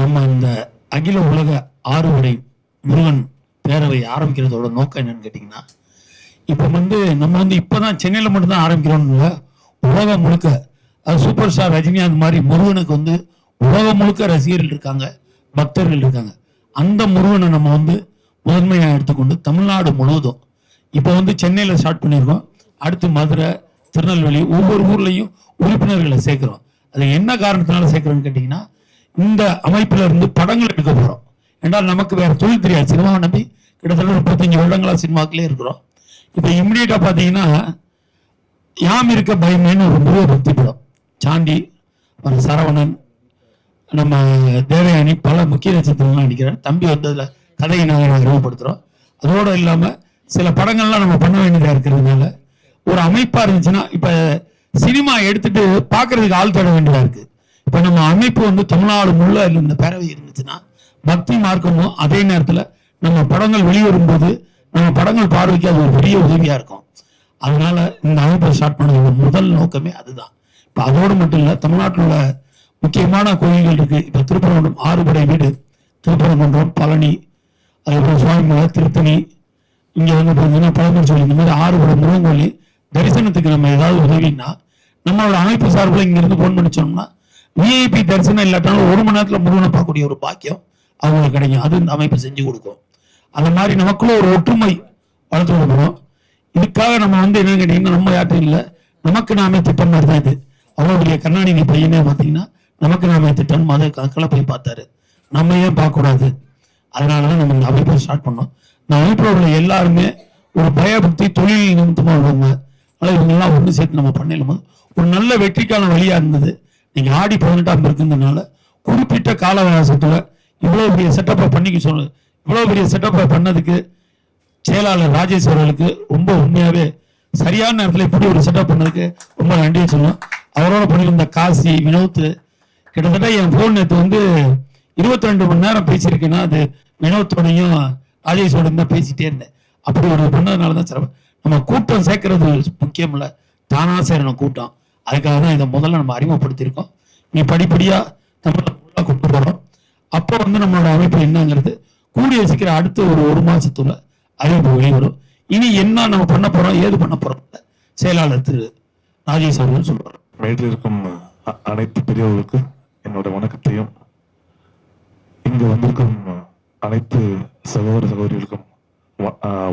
நம்ம இந்த அகில உலக ஆறுபடை முருகன் பேரவை ஆரம்பிக்கிறதோட நோக்கம் என்னன்னு கேட்டிங்கன்னா இப்போ வந்து நம்ம வந்து இப்போ தான் சென்னையில் மட்டும்தான் ஆரம்பிக்கிறோம் இல்லை உலகம் முழுக்க அது சூப்பர் ஸ்டார் ரஜினிகாந்த் மாதிரி முருகனுக்கு வந்து உலகம் முழுக்க ரசிகர்கள் இருக்காங்க பக்தர்கள் இருக்காங்க. அந்த முருகனை நம்ம வந்து முதன்மையாக எடுத்துக்கொண்டு தமிழ்நாடு முழுவதும் இப்போ வந்து சென்னையில் ஸ்டார்ட் பண்ணியிருக்கோம். அடுத்து மதுரை திருநெல்வேலி ஒவ்வொரு ஊர்லேயும் உறுப்பினர்களை சேர்க்குறோம். அது என்ன காரணத்தினால சேர்க்குறோன்னு கேட்டிங்கன்னா இந்த அமைப்பில் இருந்து படங்கள் எடுக்க போகிறோம் என்றால் நமக்கு வேறு தொழில் தெரியாது. சினிமாவை நம்பி கிட்டத்தட்ட முப்பத்தஞ்சு வருடங்களாக சினிமாக்கிலே இருக்கிறோம். இப்போ இம்மிடியேட்டாக பார்த்தீங்கன்னா யாம் இருக்க பயமேன்னு ஒரு முருக பக்தி படம். சாண்டி அப்புறம் சரவணன் நம்ம தேவயானி பல முக்கிய நட்சத்திரங்கள்லாம் நடிக்கிறேன் தம்பி வந்ததில் கதையை நாங்கள் அறிமுகப்படுத்துகிறோம் அதோடு இல்லாமல் சில படங்கள்லாம் நம்ம பண்ண வேண்டியதாக இருக்கிறதுனால ஒரு அமைப்பாக இருந்துச்சுன்னா இப்போ சினிமா எடுத்துட்டு பார்க்கறதுக்கு ஆள் தேட வேண்டியதாக இருக்குது இப்போ நம்ம அமைப்பு வந்து தமிழ்நாடு முள்ள இந்த பேரவை இருந்துச்சுன்னா பக்தி மார்க்கமும் அதே நேரத்தில் நம்ம படங்கள் வெளிவரும்போது நம்ம படங்கள் பார்வைக்கு அது ஒரு பெரிய உதவியாக இருக்கும். அதனால இந்த அமைப்பை ஸ்டார்ட் பண்ணது முதல் நோக்கமே அதுதான். இப்போ அதோடு மட்டும் இல்லை தமிழ்நாட்டில் உள்ள முக்கியமான கோயில்கள் இருக்கு. இப்போ திருப்பரங்குன்றம் ஆறுபடை வீடு திருப்பரங்குன்றம் பழனி அதுக்கப்புறம் சுவாமிமலை திருத்தணி இங்கே வந்து பார்த்தீங்கன்னா பழமர் சொல்லி இந்த மாதிரி ஆறுபடை முருகன் கோயில் தரிசனத்துக்கு நம்ம ஏதாவது உதவின்னா நம்மளோட அமைப்பு சார்பில் இங்கிருந்து ஃபோன் பண்ணி சொன்னோம்னா விஐபி தரிசனம் இல்லாட்டாலும் ஒரு மணி நேரத்தில் முருகனை பார்க்கக்கூடிய ஒரு பாக்கியம் அவங்களுக்கு கிடைக்கும். அது இந்த அமைப்பு செஞ்சு கொடுக்கும். அந்த மாதிரி நமக்குள்ள ஒரு ஒற்றுமை வளர்த்து கொடுக்கணும். இதுக்காக நம்ம வந்து என்னன்னு கேட்டீங்கன்னா நம்ம யார்ட்டும் இல்லை. நமக்கு நாமே திட்டம் மாதிரி தான் இது. அவருடைய கண்ணாடி நீ பையனே பார்த்தீங்கன்னா நமக்கு நாமே திட்டம். மத கணக்கில் போய் பார்த்தாரு. நம்ம ஏன் பார்க்கக்கூடாது? அதனால தான் நம்ம இந்த அமைப்பை ஸ்டார்ட் பண்ணோம். இந்த அமைப்பில் உள்ள எல்லாருமே ஒரு பயபக்தி தொழில் நிமித்தமாக வருவாங்க அதனால இவங்கெல்லாம் ஒன்று சேர்த்து நம்ம பண்ணிடலாம் ஒரு நல்ல வெற்றிக்கான வழியாக இருந்தது. நீங்கள் ஆடி பதினெட்டாம் இருக்கிறதுனால குறிப்பிட்ட கால அவகாசத்தில் இவ்வளோ பெரிய செட்டப்பை பண்ணிக்க சொல்லு இவ்வளோ பெரிய செட்டப்பை பண்ணதுக்கு செயலாளர் ராஜேஷ் அவர்களுக்கு ரொம்ப உண்மையாகவே சரியான நேரத்தில் இப்படி ஒரு செட்டப் பண்ணதுக்கு ரொம்ப நன்றி சொல்லணும். அவரோட பண்ணியிருந்த காசி வினோத் கிட்டத்தட்ட என் ஃபோன் நேற்று வந்து இருபத்தி ரெண்டு மணி நேரம் பேசியிருக்கேன்னா அது வினோத்தோடையும் ராஜேஷோடையும் தான் பேசிகிட்டே இருந்தேன். அப்படி ஒரு பண்ணதுனால தான் சிறப்பு. நம்ம கூட்டம் சேர்க்கறது முக்கியம் இல்லை தானா சேரணும் கூட்டம். அதுக்காக தான் இதை முதல்ல நம்ம அறிமுகப்படுத்தியிருக்கோம். நீ படிப்படியா தமிழ்ல full கொண்டு போறோம். அப்போ வந்து நம்மளோட அமைப்பு என்னங்கிறது கூடிய சீக்கிரம் அடுத்த ஒரு ஒரு மாசத்துல அறிவிப்பு வெளிவரும். இனி என்ன நம்ம பண்ண போறோம் ஏது பண்ண போறோம் செயலாளர் திரு ராஜேஷ் அவர்கள் சொல்கிறார் மேடையில் இருக்கும் அனைத்து பெரியவர்களுக்கு என்னோட வணக்கத்தையும். இங்கு வந்திருக்கும் அனைத்து சகோதர சகோதரிகளுக்கும்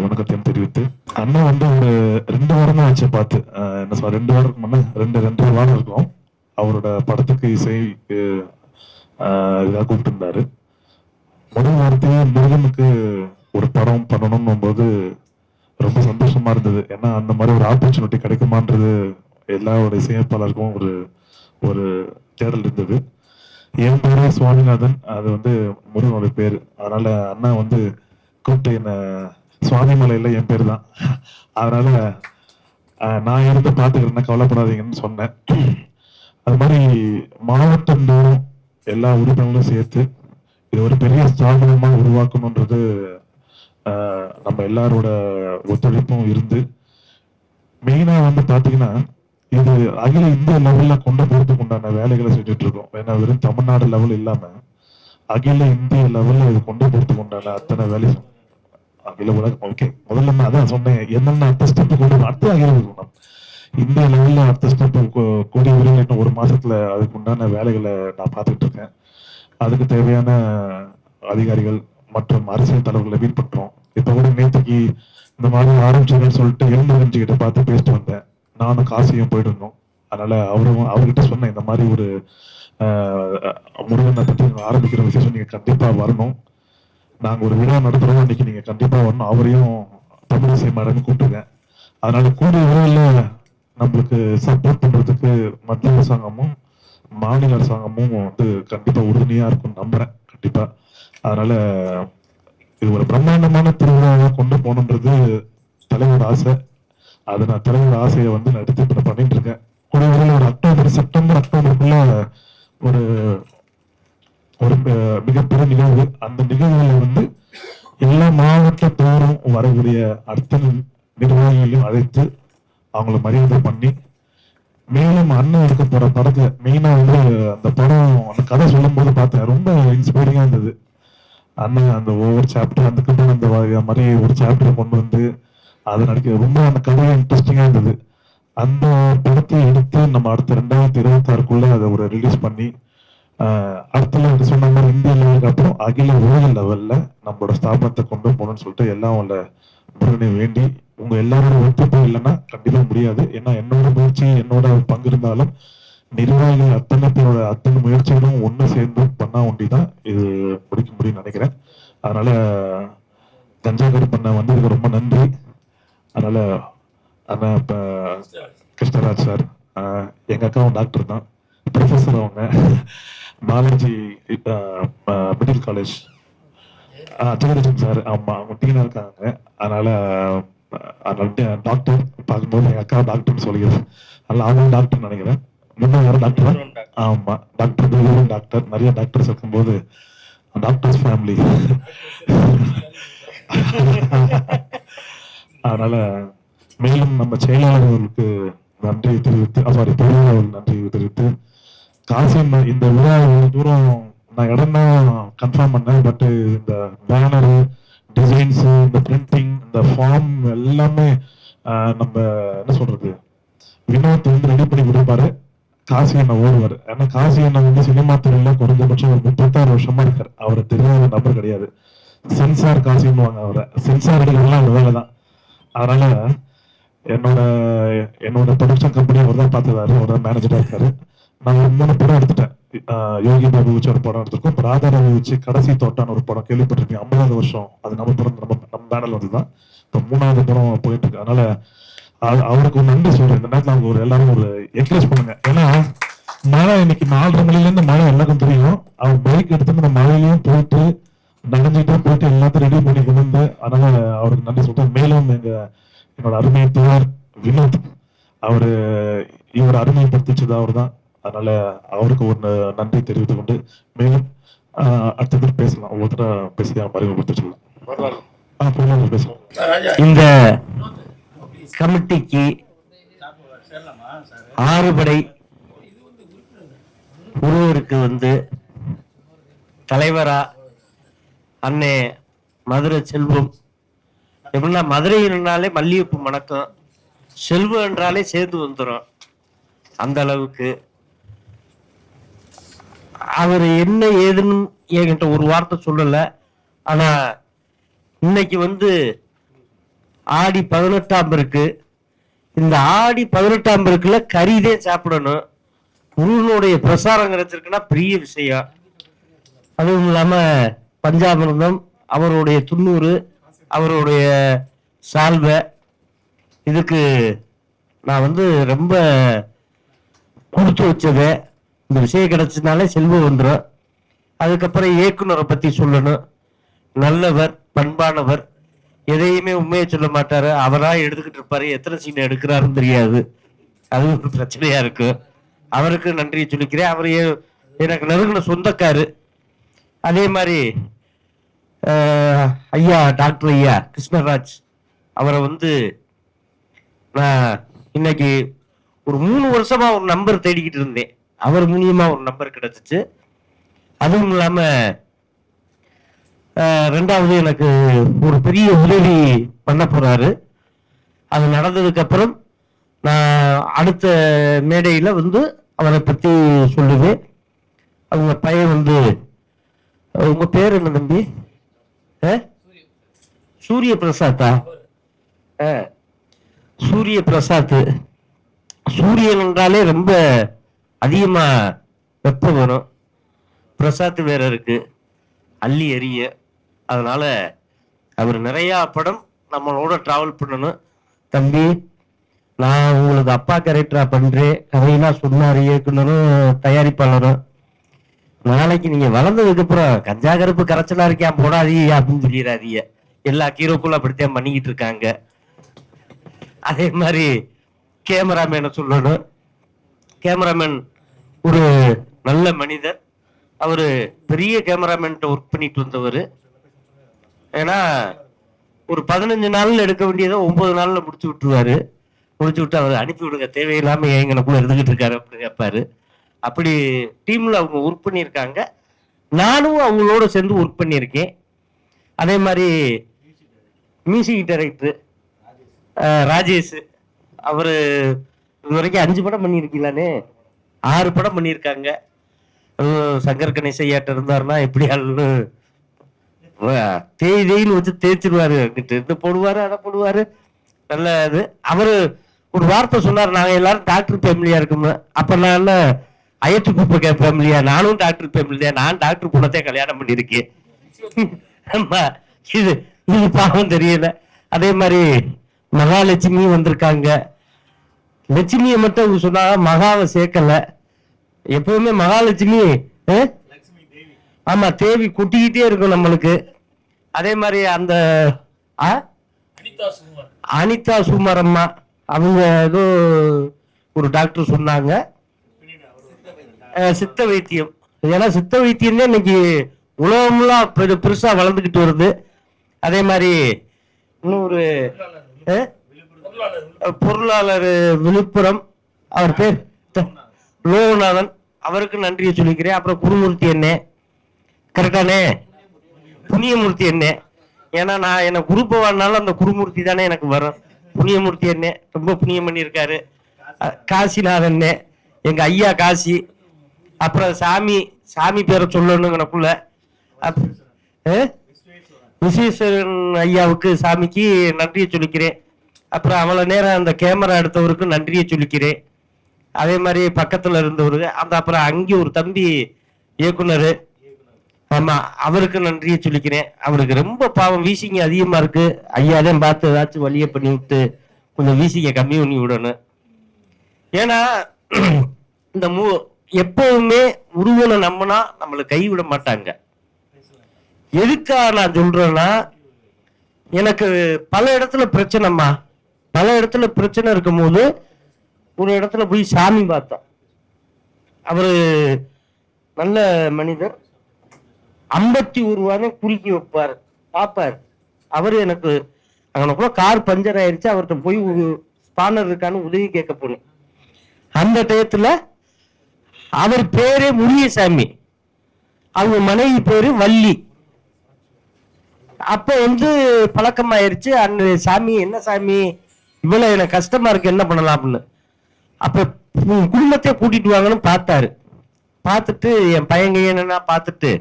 வணக்கத்தையும் தெரிவித்து அண்ணா வந்து ஒரு ரெண்டு வாரம் தான் வச்சு பார்த்து என்ன சொல்ற ரெண்டு வாரம் முன்ன ரெண்டு ரெண்டு வாரம் இருக்கும். அவரோட படத்துக்கு இசை இதாக கூப்பிட்டுருந்தாரு. முதல் வாரத்தையே முருகனுக்கு ஒரு படம் பண்ணணும் போது ரொம்ப சந்தோஷமா இருந்தது. ஏன்னா அந்த மாதிரி ஒரு ஆப்பர்ச்சுனிட்டி கிடைக்குமான்றது எல்லாரோட இசையமைப்பாளருக்கும் ஒரு ஒரு தேடல் இருந்தது. என் பேரு சுவாமிநாதன். அது வந்து முருகனோட பேர். அதனால அண்ணா வந்து கூப்பிட்டு என்ன சுவாமிமலையில் என் பேர் தான் அதனால நான் எடுத்து பாத்துக்கிறேன்னா கவலைப்படாதீங்கன்னு சொன்னேன். அது மாதிரி மாவட்டம் தோறும் எல்லா உறுப்பினர்களும் சேர்த்து இது ஒரு பெரிய ஸ்தாபனமாக உருவாக்கணுன்றது ஆஹ், நம்ம எல்லாரோட ஒத்துழைப்பும் இருந்து மெயினா வந்து பார்த்தீங்கன்னா இது அகில இந்திய லெவல்ல கொண்டு போகிறதுக்கு உண்டான வேலைகளை செஞ்சுட்டு இருக்கோம் ஏன்னா வெறும் தமிழ்நாடு லெவல் இல்லாம அகில இந்திய லெவல்ல இது கொண்டு போகிறதுக்கு உண்டான அத்தனை வேலை அகில உலகம். ஓகே. முதல்ல நான் அதான் சொன்னேன் என்னென்ன அடுத்த ஸ்டெப் கொண்டு அடுத்த அடுத்து இந்த லெவல்ல அடுத்த ஸ்டெப் கூடிய விரைவில் இன்னும் ஒரு மாசத்துல அதுக்கு உண்டான வேலைகளை நான் பார்த்துட்டு இருக்கேன். அதுக்கு தேவையான அதிகாரிகள் மற்றும் அரசியல் தலைவர்களை மீட் பண்றோம். இப்ப கூட நேற்றுக்கு இந்த மாதிரி ஆரம்பிச்சுன்னு சொல்லிட்டு எழுந்தறிஞ்சு கிட்ட பார்த்து பேசிட்டு வந்தேன். நானும் காசியும் போயிட்டு இருந்தோம். அதனால அவரும் அவர்கிட்ட சொன்னேன் இந்த மாதிரி ஒரு முருகனை பத்தி ஆரம்பிக்கிற விசேஷம் நீங்க கண்டிப்பா வரணும். நாங்க ஒரு விழா நடத்துறோம் இன்னைக்கு நீங்க கண்டிப்பா வரணும். அவரையும் தமிழிசை மேடம் கூப்பிட்டுருக்கேன் அதனால கூடிய விரைவில் நம்மளுக்கு சப்போர்ட் பண்றதுக்கு மத்திய அரசாங்கமும் மாநில அரசாங்கமும் வந்து கண்டிப்பா உறுதுணையா இருக்கும் நம்புறேன். கண்டிப்பா. அதனால இது ஒரு பிரம்மாண்டமான திருவிழாவை கொண்டு போகணுன்றது தலைவர் ஆசை. அது நான் தலைவர் ஆசையை வந்து நான் எடுத்து பண்ணிட்டு இருக்கேன். கூடிய விரைவில் ஒரு அக்டோபர் செப்டம்பர் அக்டோபருக்குள்ள ஒரு ஒரு மிகப்பெரிய நிகழ்வு. அந்த நிகழ்வுல வந்து எல்லா மாவட்டத்தோறும் வரக்கூடிய அர்த்தன நிர்வாகிகளையும் அழைத்து அவங்கள மரியாதை பண்ணி மேலும் அண்ணன் எடுக்க போற படத்துல மெயினா வந்து அந்த படம் அந்த கதை சொல்லும் போது பார்த்தேன். ரொம்ப இன்ஸ்பைரிங்கா இருந்தது. அண்ணன் அந்த ஒவ்வொரு சாப்டர் அதுக்கப்புறம் அந்த மாதிரி ஒரு சாப்டர் கொண்டு வந்து அதை நடிக்க ரொம்ப அந்த கதை இன்ட்ரெஸ்டிங்கா இருந்தது. அந்த படத்தை எடுத்து நம்ம அடுத்த ரெண்டாயிரத்தி இருபத்தி ஆறுக்குள்ள அதை ஒரு ரிலீஸ் பண்ணி அடுத்த level சொன்ன மாதிரி இந்திய லெவலுக்கு அப்புறம் அகில உலக லெவல்ல நம்மளோட ஸ்தாபனத்தை கொண்டு போகணும்னு சொல்லிட்டு எல்லாம் உள்ள முருகனை வேண்டி உங்க எல்லாரோட ஒத்துப்பு இல்லைன்னா கண்டிப்பா முடியாது. ஏன்னா என்னோட முயற்சி என்னோட பங்கு இருந்தாலும் நிர்வாகிகள் அத்தனை பேரோட அத்தனை முயற்சிகளும் ஒண்ணு சேர்ந்து பண்ணா ஒண்டிதான் இது முடிக்க முடியும்னு நினைக்கிறேன். அதனால தஞ்சாவூர் பண்ண வந்ததுக்கு ரொம்ப நன்றி. அதனால அண்ணா இப்ப கிருஷ்ணராஜ் சார் எங்கள் எங்க அக்காவும் டாக்டர் தான். ப்ரொஃபஸர் அவங்க Balaji medical college Jagadeesan sir ஆமா அவங்க டீனா இருக்காங்க. அதனால அதனால டாக்டர் பார்க்கும்போது எங்க அக்கா டாக்டர்னு சொல்லிடுது அதனால அவங்களும் டாக்டர் நினைக்கிறேன். முன்ன யாரும் டாக்டர் ஆமா டாக்டர் டாக்டர் நிறைய டாக்டர்ஸ் இருக்கும்போது டாக்டர்ஸ் ஃபேமிலி அதனால மேலும் நம்ம செயலாளர் அவர்களுக்கு நன்றி தெரிவித்து சாரி பொருளாளர் அவர்களுக்கு நன்றி தெரிவித்து காசி இந்த- இந்த விழா தூரம் நான் இடம் தான் கன்ஃபார்ம் பண்ணேன். பட்டு இந்த பேனரு டிசைன்ஸு இந்த பிரிண்டிங் இந்த ஃபார்ம் எல்லாமே நம்ம என்ன சொல்றது? வினோத் வந்து ரெடி பண்ணி கொடுப்பாரு. காசி அண்ணன் ஓடுவார். ஏன்னா காசி அண்ணன் வந்து சினிமா துறையில குறைஞ்சபட்சம் ஒரு முப்பத்தாறு வருஷமா இருக்கார். அவரை தெரியாத நபர் கிடையாது. சென்சார் காசின்னுவாங்க அவரை. சென்சார் அடிக்கிறதுலாம் அந்த வேலை தான். அதனால என்னோட என்னோட ப்ரொடக்ஷன் கம்பெனி அவர் தான் பார்த்துதாரு அவர் தான் மேனேஜரா இருக்காரு. நான் ஒரு மூணு படம் எடுத்துட்டேன். யோகி பாபு வச்சு ஒரு படம் எடுத்திருக்கோம். அப்புறம் வச்சு கடைசி தோட்டான்னு ஒரு படம் கேள்விப்பட்டிருக்கேன் ஐம்பதாவது வருஷம். அது நம்ம படம் நம்ம நம்ம பேனல் வந்து தான் இப்போ மூணாவது படம் போயிட்டு இருக்கு அதனால அவ- அவருக்கு ஒரு நன்றி சொல்றேன். இந்த நேரத்தில் அவங்க ஒரு எல்லாரும் ஒரு என்கரேஜ் பண்ணுங்க. ஏன்னா மழை இன்னைக்கு நாலரை மணிலேருந்து மழை எல்லாருக்கும் தெரியும். அவர் பைக் எடுத்து அந்த மழையிலையும் போயிட்டு நடந்துட்டு போயிட்டு எல்லாத்தையும் ரெடி பண்ணி கொண்டு வந்து அதனால அவருக்கு நன்றி சொல்றேன். மேலும் எங்க என்னோட அருமை தோழர் வினோத் அவரு இவர் அருமைப்படுத்திச்சது அவர் தான் அதனால அவருக்கு ஒரு நன்றி தெரிவித்துக் கொண்டு மேலும் ஆஹ், அடுத்தது பேசலாம். ஒவ்வொருத்தரா பேசி அறிமுகப்படுத்த சொல்லலாம் பேசலாம் இந்த கமிட்டிக்கு ஆறுபடை ஒருவருக்கு வந்து தலைவரா அண்ணே மதுரை செல்வம். எப்படின்னா மதுரைனாலே மல்லிகைப்பூ மணக்கம் செல்வம் என்றாலே சேர்ந்து வந்துடும் அந்த அளவுக்கு அவர் என்ன ஏதுன்னு என்கிட்ட ஒரு வார்த்தை சொல்லலை. ஆனால் இன்னைக்கு வந்து ஆடி பதினெட்டாம் இருக்கு. இந்த ஆடி பதினெட்டாம் இருக்குல கறிதே சாப்பிடணும். முருகனுடைய பிரசாரம் கிடைச்சிருக்குன்னா பெரிய விஷயம். அதுவும் இல்லாமல் பஞ்சாமிர்தம் அவருடைய துண்ணூறு அவருடைய சால்வை. இதுக்கு நான் வந்து ரொம்ப கொடுத்து வச்சது. இந்த விஷயம் கிடைச்சதுனாலே செல்வம் வந்துடும் அதுக்கப்புறம் இயக்குனரை பற்றி சொல்லணும். நல்லவர் பண்பானவர் எதையுமே உண்மையை சொல்ல மாட்டார். அவராக எடுத்துக்கிட்டு இருப்பார். எத்தனை சீன் எடுக்கிறாருன்னு தெரியாது. அது ஒரு பிரச்சனையாக இருக்கும் அவருக்கு நன்றியை சொல்லிக்கிறேன். அவர் எனக்கு நெருங்கின சொந்தக்காரு. அதே மாதிரி ஐயா டாக்டர் ஐயா கிருஷ்ணராஜ் அவரை வந்து நான் இன்னைக்கு ஒரு மூணு வருஷமா ஒரு நம்பர் தேடிக்கிட்டு இருந்தேன். அவர் மூலியமா ஒரு நம்பர் கிடைச்சிச்சு. அதுவும் இல்லாம ரெண்டாவது எனக்கு ஒரு பெரிய உதவி பண்ண போறாரு. அது நடந்ததுக்கு அப்புறம் நான் அடுத்த மேடையில வந்து அவரை பத்தி சொல்லுவேன். அவங்க பையன் வந்து உங்க பேர் என்ன தம்பி? சூரிய பிரசாத்தா சூரிய பிரசாத் சூரியன் என்றாலே ரொம்ப அதிகமாக வெப்பம் வரும். பிரசாத் வேற இருக்கு அள்ளி எரிய. அதனால அவர் நிறையா படம் நம்மளோட ட்ராவல் பண்ணணும். தம்பி நான் உங்களுக்கு அப்பா கேரக்டரா பண்றேன். கதையெல்லாம் சொன்னார் இயக்குனரும் தயாரிப்பாளரும். நாளைக்கு நீங்க வளர்ந்ததுக்கு அப்புறம் கஞ்சா கருப்பு கரைச்சலா இருக்கேன் போடாதீங்க அப்படின்னு சொல்லிடாதீங்க எல்லா ஹீரோக்குள்ள அப்படித்தான் பண்ணிக்கிட்டு இருக்காங்க. அதே மாதிரி கேமராமேனை சொல்லணும். கேமராமேன் ஒரு நல்ல மனிதர். அவர் பெரிய கேமராமேன்ட்ட ஒர்க் பண்ணிட்டு வந்தவர். ஏன்னா ஒரு பதினஞ்சு நாளில் எடுக்க வேண்டியதை ஒன்பது நாளில் முடிச்சு விட்டுருவாரு. முடிச்சு விட்டு அவர் அனுப்பி விடுங்க. தேவையில்லாம எங்கனக்குள்ள இருந்துகிட்டு இருக்காரு அப்படின்னு கேட்பாரு. அப்படி டீமில் அவங்க ஒர்க் பண்ணியிருக்காங்க. நானும் அவங்களோட சேர்ந்து ஒர்க் பண்ணியிருக்கேன். அதே மாதிரி மியூசிக் டைரக்டர் ராஜேஷ். அவர் இது வரைக்கும் அஞ்சு படம் பண்ணியிருக்கீங்களானே? ஆறு படம் பண்ணியிருக்காங்க. அதுவும் சங்கர் கணேசையாட்ட இருந்தாருன்னா எப்படி ஆளுன்னு தேய் தேயின்னு வச்சு தேய்ச்சிருவாரு. இங்கிட்டு இருந்து போடுவாரு அதை போடுவாரு. நல்ல இது. அவரு ஒரு வார்த்தை சொன்னார் நாங்கள் எல்லாரும் டாக்டர் ஃபேமிலியா இருக்கோம் அப்போ நான் என்ன அயற்று குப்பை ஃபேமிலியா? நானும் டாக்டர் ஃபேமிலியா? நான் டாக்டர் பொண்ணத்தை கல்யாணம் பண்ணியிருக்கேன். ஆமா. இது இது பாவம் தெரியல. அதே மாதிரி மகாலட்சுமி வந்திருக்காங்க. லட்சுமியை மட்டும் அவங்க சொன்னாங்க மகாவை சேர்க்கல. எப்பவுமே மகாலட்சுமி? ஆமா தேவி கொட்டிக்கிட்டே இருக்கும் நம்மளுக்கு. அதே மாதிரி அந்த? அனிதா சுமார் அம்மா அவங்க ஏதோ ஒரு டாக்டர் சொன்னாங்க. சித்த வைத்தியம். ஏன்னா சித்த வைத்தியம் தான் இன்னைக்கு உலகம்லாம் பெரு- பெருசா வளர்ந்துக்கிட்டு வருது. அதே மாதிரி இன்னொரு பொருளாளர் விழுப்புரம் அவர் பேர் லோகநாதன். அவருக்கு நன்றியை சொல்லிக்கிறேன். அப்புறம் குருமூர்த்தி என்ன கரெக்டானே புண்ணியமூர்த்தி என்ன ஏன்னா நான் என்ன குருப்பவானாலும் அந்த குருமூர்த்தி தானே எனக்கு வரும். புண்ணியமூர்த்தி என்ன ரொம்ப புண்ணியம் பண்ணியிருக்காரு. காசிநாதன் எங்க ஐயா காசி. அப்புறம் சாமி சாமி பேரை சொல்லணுங்கனக்குள்ள அப்- விஸ்வேஸ்வரன் ஐயாவுக்கு சாமிக்கு நன்றியை சொல்லிக்கிறேன். அப்புறம் அவ்வளோ நேரம் அந்த கேமரா எடுத்தவருக்கு நன்றியை சொல்லிக்கிறேன். அதே மாதிரி பக்கத்தில் இருந்தவரு அந்த அப்புறம் அங்கே ஒரு தம்பி இயக்குனர். ஆமாம் அவருக்கு நன்றியை சொல்லிக்கிறேன். அவருக்கு ரொம்ப பாவம் வீசிங்க அதிகமாக இருக்கு. ஐயா தான் பார்த்து ஏதாச்சும் வழியை பண்ணி விட்டு கொஞ்சம் வீசிங்க கம்மி பண்ணி விடணும். ஏன்னா இந்த மூ எப்பவுமே உருவனை நம்பினா நம்மளை கைவிட மாட்டாங்க. எதுக்காக நான் சொல்றேன்னா எனக்கு பல இடத்துல பிரச்சனைம்மா. பல இடத்துல பிரச்சனை இருக்கும்போது ஒரு இடத்துல போய் சாமி பார்த்தோம் அவரு நல்ல மனிதர். ஐம்பத்தி ஒரு ரூபாய் குலுக்கி வைப்பார் பார்ப்பார். அவர் எனக்கு அங்கனக்குள்ள கார் பஞ்சர் ஆயிடுச்சு அவர்கிட்ட போய் ஒரு ஸ்பானர் இருக்கான்னு உதவி கேட்க போனேன். அந்த டயத்தில் அவர் பேரே முனியசாமி அவங்க மனைவி பேரு வள்ளி. அப்போ வந்து பழக்கமாயிருச்சு அந்த சாமி என்ன சாமி? இவ்வளவு எனக்கு கஷ்டமா இருக்கு என்ன பண்ணலாம் அப்படின்னு? அப்ப உங்க குடும்பத்தை கூட்டிட்டு வாங்கன்னு பார்த்தாரு. பார்த்துட்டு என் பையங்க என்னன்னா பார்த்துட்டு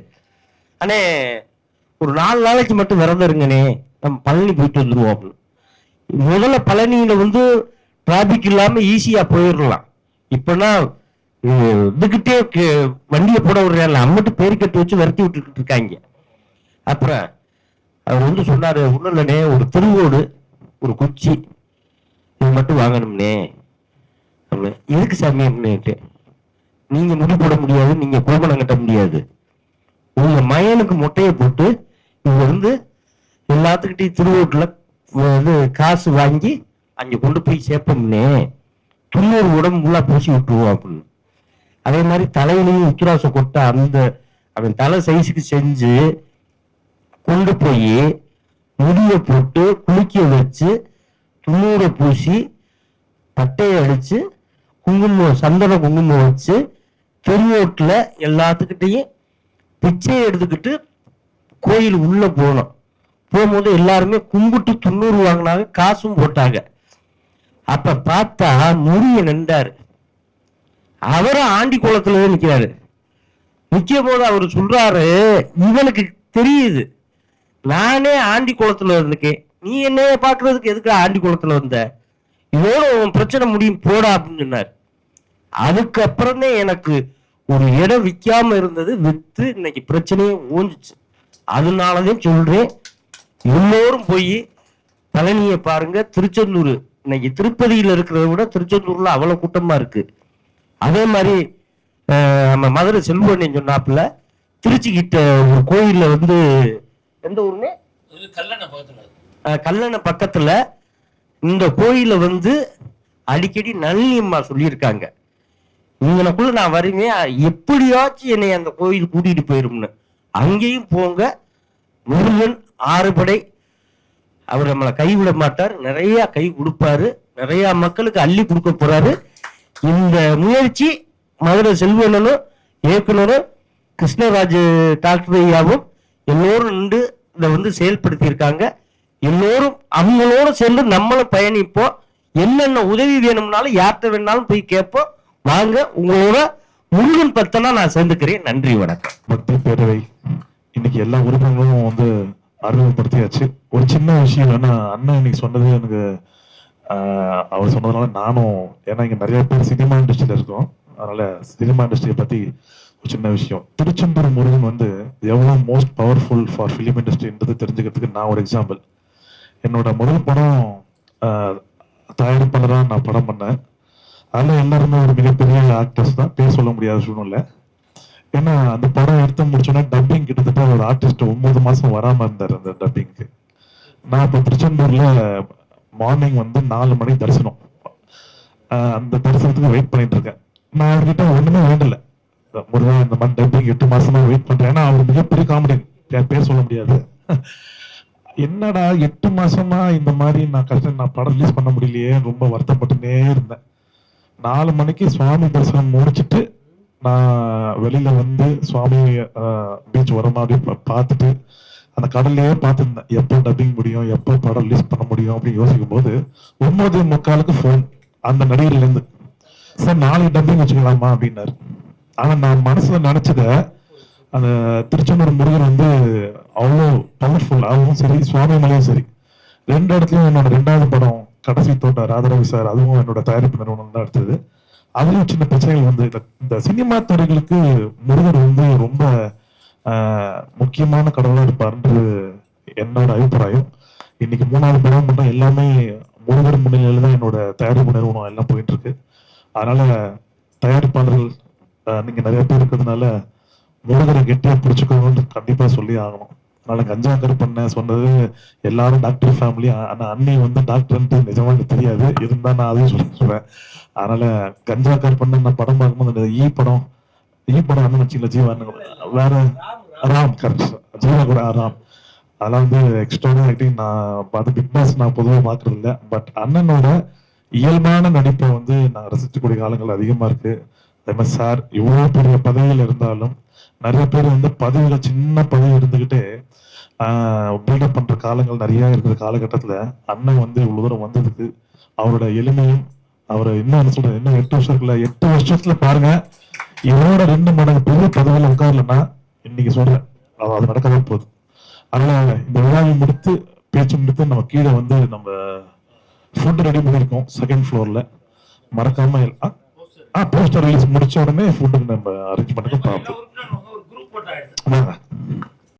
அண்ணே ஒரு நாலு நாளைக்கு மட்டும் விரதம் இருங்கண்ணே. நம்ம பழனி போயிட்டு வந்துருவோம் அப்படின்னு. முதல்ல பழனியில வந்து டிராபிக் இல்லாம ஈஸியா போயிடலாம். இப்பனா இதுகிட்டே வண்டியை போட விடுறாங்க அம்மட்டு பேர் கட்டு வச்சு விரட்டி விட்டுக்கிட்டு இருக்காங்க. அப்புறம் அவர் வந்து சொன்னாரு ஒன்றும் இல்லைண்ணே ஒரு திருவோடு ஒரு குச்சி இது மட்டும் வாங்கணும்னே. எதுக்கு சாமி அப்படின்ட்டு நீங்க முடி போட முடியாது நீங்க கோபணம் கட்ட முடியாது. உங்க மயனுக்கு முட்டையை போட்டு இங்க வந்து எல்லாத்துக்கிட்டையும் திருவோட்டுல இது காசு வாங்கி அங்கே கொண்டு போய் சேர்ப்போம்னே. துண்ணூறு உடம்பு ஃபுல்லா பூசி விட்டுருவோம் அப்படின்னு. அதே மாதிரி தலையிலையும் உக்கிராசம் கொட்ட அந்த அவன் தலை சைஸுக்கு செஞ்சு கொண்டு போய் முடியை போட்டு குளிக்க வச்சு துண்ணூரை பூசி பட்டையை அடிச்சு குங்குமம் சந்தன குங்குமம் வச்சு தெருவோட்டுல எல்லாத்துக்கிட்டையும் பிச்சையை எடுத்துக்கிட்டு கோயில் உள்ளே போனோம். போகும்போது எல்லாருமே கும்பிட்டு துண்ணூறு வாங்கினாங்க காசும் போட்டாங்க. அப்ப பார்த்தா முறிய நின்றாரு. அவரும் ஆண்டி குளத்துல தான் நிக்கிறாரு. நிக்கும் போது அவர் சொல்றாரு இவனுக்கு தெரியுது. நானே ஆண்டி குளத்துல இருந்துக்கேன். நீ என்னைய பாக்குறதுக்கு எதுக்கு ஆண்டி குளத்துல வந்த? இதோட உன் பிரச்சனை முடியும் போடா அப்படின்னு சொன்னார். அதுக்கப்புறமே எனக்கு ஒரு இடம் விற்காம இருந்தது வித்து இன்னைக்கு பிரச்சனையே ஓஞ்சிச்சு. அதனாலதான் சொல்றேன் எல்லோரும் போய் பழனியை பாருங்க. திருச்செந்தூர் இன்னைக்கு திருப்பதியில் இருக்கிறத விட திருச்செந்தூர்ல அவ்வளவு கூட்டமா இருக்கு. அதே மாதிரி நம்ம மதுரை செல்வண்ணன் சொன்னாப்புல திருச்சி கிட்ட ஒரு கோயில்ல வந்து எந்த ஊருன்னு? அஹ், கல்லணை பக்கத்துல இந்த கோயில வந்து அடிக்கடி நளினி அம்மா சொல்லியிருக்காங்க. இங்கனக்குள்ள நான் வருவேன். எப்படியாச்சும் என்னை அந்த கோயில் கூட்டிட்டு போயிரும்னு. அங்கேயும் போங்க. முருகன் ஆறுபடை. அவர் நம்மளை கைவிட மாட்டார். நிறைய கை கொடுப்பாரு. நிறைய மக்களுக்கு அள்ளி கொடுக்க போறாரு. இந்த முயற்சி மதுரை செல்வனனும் இயக்குனரும் கிருஷ்ணராஜ் டாக்டர் ஐயாவும் எல்லோரும் நின்று இதை வந்து செயல்படுத்தியிருக்காங்க. எல்லோரும் அவங்களோட சேர்ந்து நம்மளும் பயணிப்போம் என்னென்ன உதவி வேணும்னாலும் யார்கிட்ட வேணாலும் போய் கேட்போம் வாங்க உங்களோட முருகன் பத்தனா நான் சேர்ந்துக்கிறேன். நன்றி வணக்கம். பக்தி பேரவை இன்னைக்கு எல்லா உறுப்பினர்களும் வந்து அறிமுகப்படுத்தியாச்சு. ஒரு சின்ன விஷயம் ஏன்னா அண்ணன் இன்னைக்கு சொன்னது எனக்கு அவர் சொன்னதுனால நானும் ஏன்னா இங்க நிறைய பேர் சினிமா இண்டஸ்ட்ரியில இருக்கோம். அதனால சினிமா இண்டஸ்ட்ரியை பத்தி ஒரு சின்ன விஷயம். திருச்செந்தூர் முருகன் வந்து எவ்வளோ மோஸ்ட் பவர்ஃபுல் ஃபார் ஃபிலிம் இண்டஸ்ட்ரின்றது தெரிஞ்சுக்கிறதுக்கு நான் ஒரு எக்ஸாம்பிள் என்னோட முதல் படம் தயாரிப்பாளராக நான் படம் பண்ணேன். அதில் எல்லாருமே ஒரு மிகப்பெரிய ஆர்டிஸ்ட் தான். பேர் சொல்ல முடியாத சூழ்நிலை. ஏன்னா அந்த படம் எடுத்து முடிச்சோன்னா டப்பிங் கிட்டத்தட்ட ஒரு ஆர்டிஸ்ட் ஒன்பது மாதம் வராமல் இருந்தார் அந்த டப்பிங்க்கு நான் இப்போ திருச்செந்தூரில் மார்னிங் வந்து நாலு மணிக்கு தரிசனம். அந்த தரிசனத்துக்கு வெயிட் பண்ணிட்டு இருக்கேன். நான் அவர்கிட்ட ஒன்றுமே வேண்டலை. முருகா இந்த மாதிரி டப்பிங் எட்டு மாசமா வெயிட் பண்றேன். ஏன்னா அவர் மிகப்பெரிய காமெடி பேர் சொல்ல முடியாது. என்னடா எட்டு மாசமா இந்த மாதிரி நான் கஷ்டம் நான் படம் ரிலீஸ் பண்ண முடியலையே ரொம்ப வருத்தப்பட்டுனே இருந்தேன். நாலு மணிக்கு சுவாமி தரிசனம் முடிச்சிட்டு நான் வெளியில வந்து சுவாமி பீச் வர மாதிரி பார்த்துட்டு அந்த கடல்லையே பார்த்துருந்தேன். எப்போ டப்பிங் முடியும் எப்போ படம் ரிலீஸ் பண்ண முடியும் அப்படின்னு யோசிக்கும் போது ஒன்பது முக்காலுக்கு ஃபோன் அந்த நடிகர்லேருந்து சார் நாளைக்கு டப்பிங் வச்சுக்கலாமா? அப்படின்னாரு. ஆனால் நான் மனசுல நினைச்சத அந்த திருச்செந்தூர் முருகன் வந்து அவ்வளோ பவர்ஃபுல் அவரும் சரி சுவாமிமலையும் சரி. ரெண்டு இடத்துலையும் என்னோட ரெண்டாவது படம் கடைசி தோட்ட ராதரவி சார் அதுவும் என்னோட தயாரிப்பு நிறுவனம் தான் எடுத்தது. அதுலயும் சின்ன பிரச்சனைகள் வந்து இந்த- இந்த சினிமா துறைகளுக்கு முருகர் வந்து ரொம்ப முக்கியமான கடவுளாக இருப்பார்ன்றது என்னோட அபிப்பிராயம். இன்னைக்கு மூணாவது படம் பண்ணால் எல்லாமே முருகர் முன்னிலையில தான் என்னோட தயாரிப்பு நிறுவனம் எல்லாம் போயிட்டு இருக்கு. அதனால தயாரிப்பாளர்கள் நீங்க நிறைய பேர் இருக்கிறதுனால முருகரை கெட்டியா பிடிச்சுக்கணும்னு கண்டிப்பா சொல்லி ஆகணும். அதனால கஞ்சா கருப்பண்ண சொன்னது எல்லாரும் டாக்டர் ஃபேமிலி ஆனா அண்ணி வந்து டாக்டர்ன்ட்டு நிஜமா தெரியாது. இருந்தா நான் அதையும் சொல்லி சொல்றேன். அதனால கஞ்சா கருப்பண்ண நான் படம் பார்க்கும்போது அந்த ஈ படம் ஈ படம் அண்ணன் வச்சுக்கல ஜீவா வேற ராம் கரெக்ட் ஜீவா கூட ராம். அதெல்லாம் வந்து எக்ஸ்ட்ரா ஆக்டிங் நான் பார்த்து பிக் பாஸ் நான் பொதுவாக பார்க்கறது இல்லை. பட் அண்ணனோட இயல்பான நடிப்பை வந்து நான் ரசிக்கக்கூடிய காலங்கள் அதிகமா இருக்கு. அதே மாதிரி சார் இவ்வளவு பெரிய பதவியில் இருந்தாலும் நிறைய பேர் வந்து பதவியில சின்ன பதவி இருந்துகிட்டே பில்டப் பண்ற காலங்கள் நிறைய இருக்கிற காலகட்டத்துல அண்ணன் வந்து இவ்வளவு தூரம் வந்ததுக்கு அவரோட எளிமையும் அவர் என்ன சொல்ற இன்னும் எட்டு வருஷம் இருக்குல்ல எட்டு வருஷத்துல பாருங்க இவரோட ரெண்டு மடங்கு பெரிய பதவியில உட்காரலன்னா இன்னைக்கு சொல்றேன் அது நடக்கவே போகுது. அதனால இந்த விழாவை முடித்து பேச்சு முடித்து நம்ம கீழே வந்து நம்ம ஃபுட் ரெடி பண்ணியிருக்கோம் செகண்ட் ஃப்ளோர்ல மறக்காம ஆ போஸ்டர் ரிலீஸ் முடிச்ச உடனே ஃபுட்டுக்கு நம்ம அரேஞ்ச் பண்ணிட்டு பார்ப்போம். வாங்க